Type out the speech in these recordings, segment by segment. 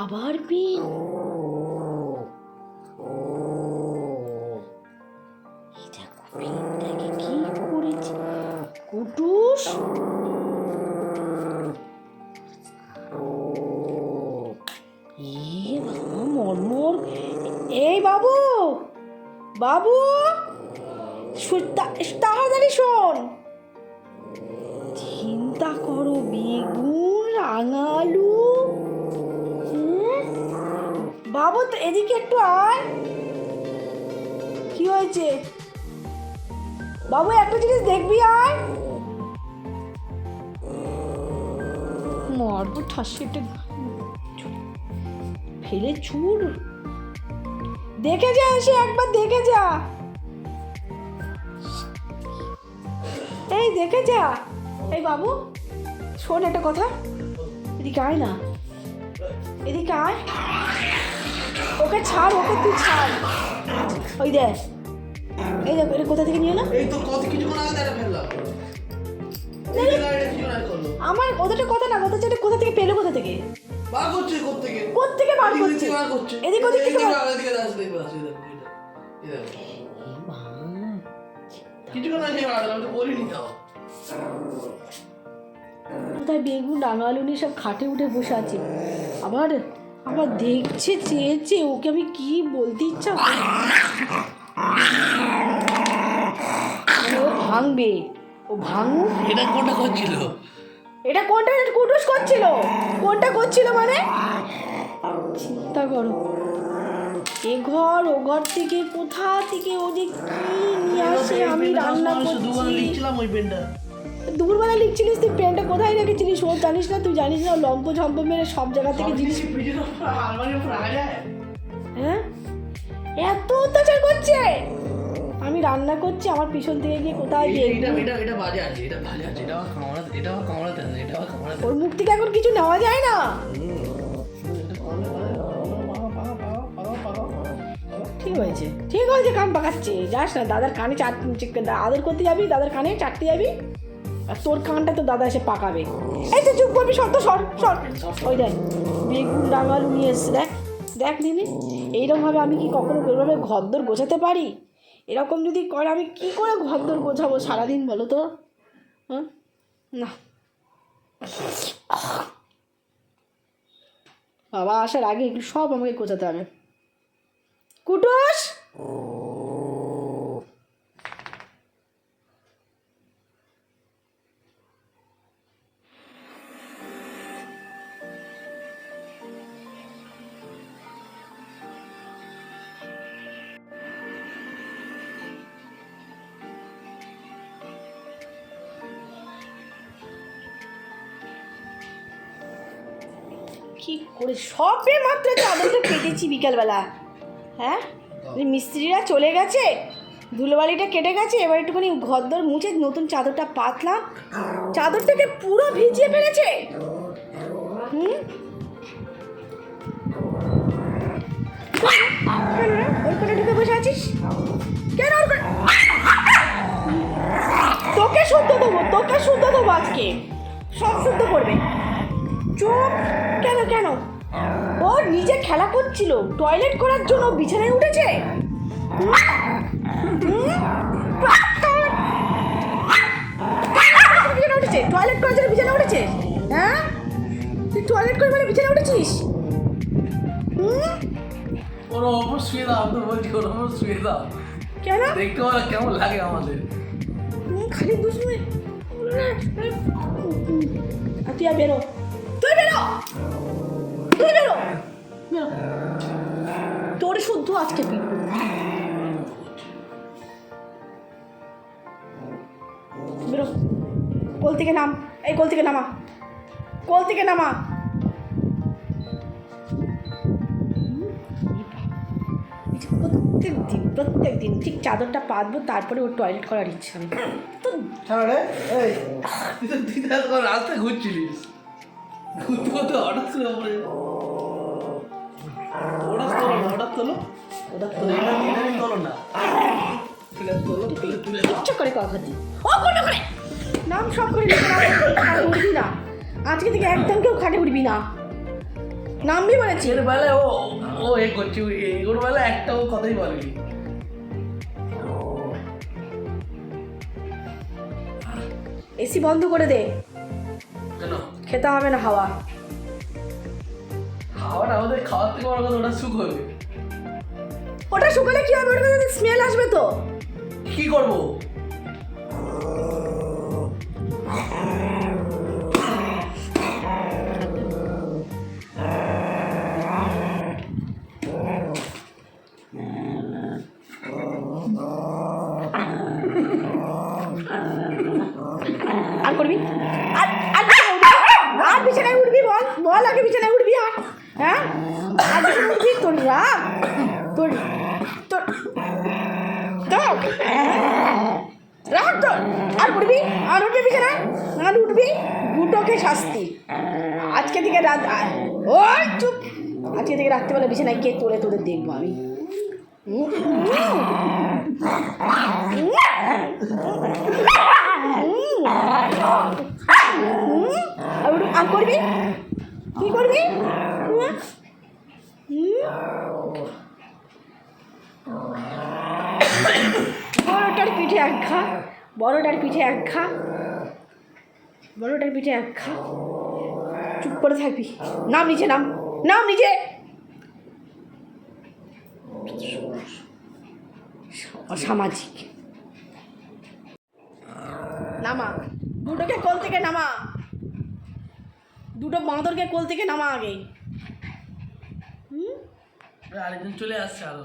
আবার এই দেখো কি করেছে? কুটুস? এই বাবু! বাবু! তাড়াতাড়ি শোন। চিন্তা করো, বেগুন, রাঙালু বাবু তো এদিকে একটু আয়। কি হয়েছে? বাবু একটা জিনিস দেখবি আয়। মারবো ঠাসিটা ফেলে চুর দেখে যা এসে একবার দেখে যা। এই দেখে যা। এই বাবু শোন একটা কথা। এদিকে আয় না। এদিকে আয়। ওকে ছাড় ওকে তুই ছাড়। ওই দেখ। এই দেখ এটা কোথা থেকে নিয়ে না এই তো কত কিছুক্ষণ আগে দেখা ফেললাম। আমার ওদেরটা কথা না কথা হচ্ছে কোথা থেকে পেল কোথা থেকে? বার করছে করছে থেকে? বার করছে? এদিক ওদিক থেকে বার- এদিকে আসে দেখবে আসে দেখবে এটা এই দেখো কিছুক্ষণ আগে বার আমি তো বলিনি তাও। কোথায় বেগুন রাঙালুনি সব খাটে উঠে বসে আছে। আবার আবার দেখছে চেয়েছে ওকে আমি কি বলতে ইচ্ছা ও ভাঙবে ও ভাঙুক? এটা কোনটা করছিল? এটা কোনটা? কুটুস করছিল। কোনটা করছিল মানে? চিন্তা করো। এ ঘর ও ঘর থেকে কোথা থেকে ও যে কি নিয়ে আসে? আমি রান্না করছি। লিখছিলাম ওই পেনটা। দুপুরবেলা লিখছিলিস তুই পেনটা কোথায় রেখেছিলিস? ও জানিস না তুই জানিস না লম্প ঝম্প মেরে সব জায়গা থেকে জিনিস হ্যাঁ? এত অত্যাচার করছে! আমি রান্না করছি আমার পিছন থেকে গিয়ে কোথায় এটা এটা এটা এটা বাজে আছে এটা বাজে আছে এটা কামড়াতে এটা কামড়াতে আছে এটা কামড়াতে ওর মুখ থেকে এখন কিছু নেওয়া যায় না? ঠিক হয়েছে ঠিক হয়েছে কান পাকাচ্ছে যাস না দাদার কানে চাট আদর করতে যাবি দাদার কানে চাটতে যাবি? আর তোর কানটা তো দাদা এসে পাকাবে। এই তো চুপ করবি, সর তো, সর সর। ওই দেখ, বেগুন ডাঙাল নিয়ে এসছে, দেখ দেখ দিদি এইরকমভাবে আমি কি কখনো ওইভাবে ঘরদোর গোছাতে পারি? এরকম যদি করে, আমি কি করে ঘরদোর গোছাবো সারাদিন বলো তো? হ্যাঁ না। বাবা, আসার আগে এগুলো সব আমাকে গোছাতে হবে। কুটুস! কি করে সবে মাত্র চাদরটা কেটেছি বিকালবেলা। হ্যাঁ? মিস্ত্রিরা চলে গেছে, ধুলোবালিটা কেটে গেছে, এবার একটুখানি ঘরদর মুছে নতুন চাদরটা পাতলাম। চাদরটাকে পুরো ভিজিয়ে ফেলেছে। হুম? ঢুকে বসে আছিস? কেন তোকে শুদ্ধ দেবো, তোকে শুদ্ধ দেবো আজকে। সব শুদ্ধ করবে। চুপ। কেন কেন? ও নিজে খেলা করছিল। টয়লেট করার জন্য বিছানায় উঠেছে? উঠেছে টয়লেট করার জন্য বিছানায় উঠেছে। হ্যাঁ? তুই টয়লেট করে মানে বিছানায় উঠেছিস? ওর ওপর শুয়ে দাও তো বলছি ওর ওপর শুয়ে দাও। কেন? দেখতে পারো কেমন লাগে আমাদের? খালি আর তুই আর বেরো। তুই বেরো তুই বেরো বেরো তোর শুদ্ধ আজকে পিটবো বেরো কোল থেকে নাম এই। কোল থেকে নামা কোল থেকে নামা প্রত্যেক দিন প্রত্যেক দিন ঠিক চাদরটা পাতবো তারপরে ওর টয়লেট করার ইচ্ছা আমি তো হ্যাঁ তুই রাস্তায় ঘুরছিলিস। ঘুরতে হঠাৎ করে পড়ে হঠাৎ তোলো না হঠাৎ তোলো হঠাৎ তোলো এটা এটা তোলো না এটা তোলো তুলে করে কথা দি ও কোনো করে নাম সব করে উঠবি না আজকে থেকে একদম কেউ খাটে উঠবি না নামবি বলেছি এর বেলায় ও ও এ করছে এগুলোর বেলায় একটা ও কথাই বলেনি এসি বন্ধ করে দে কেন খেতে হবে না হাওয়া। খাওয়াটা আমাদের খাওয়ার থেকে বড় কথা ওটা সুখ হবে ওটা শুকালে কি হবে? ওটা স্মেল আসবে তো। কি করব? আর করবি আর আর বিছানায় উঠবি? আর বিছানায় উঠবি বল বল আগে বিছানায় উঠবি আর হ্যাঁ? বিছানায় উঠবি, তোর রাগ তোর তোর তোর রাগ তোর, আর উঠবি আর উঠবি বিছানায় আর উঠবি দুটোকে শাস্তি। আজকে থেকে রাত ওই চুপ। আজকে থেকে রাত্রিবেলা বিছানায় কে তোলে তোদের দেখব আমি। আর করবি? কি করবি? বড়টার পিঠে এক খা, বড়টার পিঠে এক খা, বড়টার পিঠে এক খা। চুপ করে থাকবি। নাম নিচে নাম নাম নিচে অসামাজিক। নামা। দুটোকে কোল থেকে নামা। দুটো বাঁদরকে কোল থেকে নামা আগে হুম? আরেকজন চলে আসছে আরও।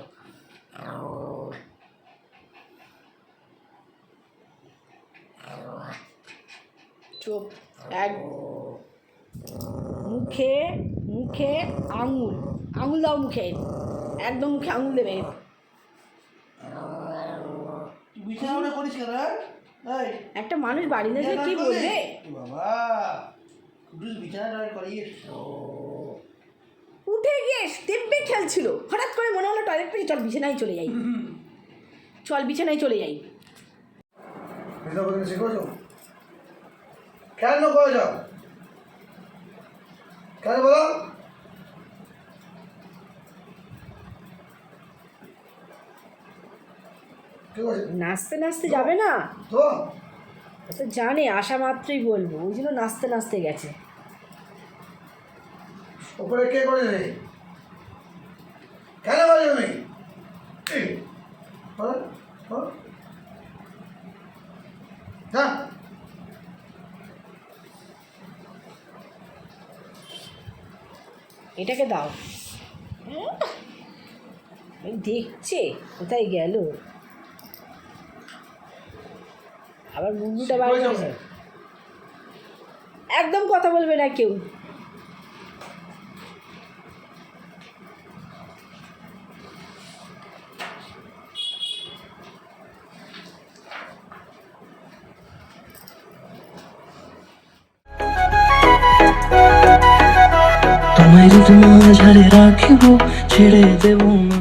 চোখ এক মুখে মুখে আঙুল। আঙুল দাও মুখে। একদম মুখে আঙুল দেবে। বিছানা করিস কেন এই। একটা মানুষ বাড়ি না কি বলবে? বাবা। উঠে গিয়ে দিব্যি খেলছিল। হঠাৎ করে মনে হলো টয়লেট পেয়ে চল বিছানায় চলে যাই। চল বিছানায় চলে যাই। বিদ্যা বলতে শিখেছো কেন কেন বলো? নাচতে নাচতে যাবে না? তো। তো জানে আসা মাত্রই বলব। ওই জন্য নাচতে নাচতে গেছে। ওপরে কে করেছে কেন বলে তুমি বলো, বলো। এটাকে দাও। দেখছে কোথায় গেল? আবার বার করেছে একদম কথা বলবে না কেউ। তোমায় যদি মাঝারে রাখিব ছেড়ে দেব না।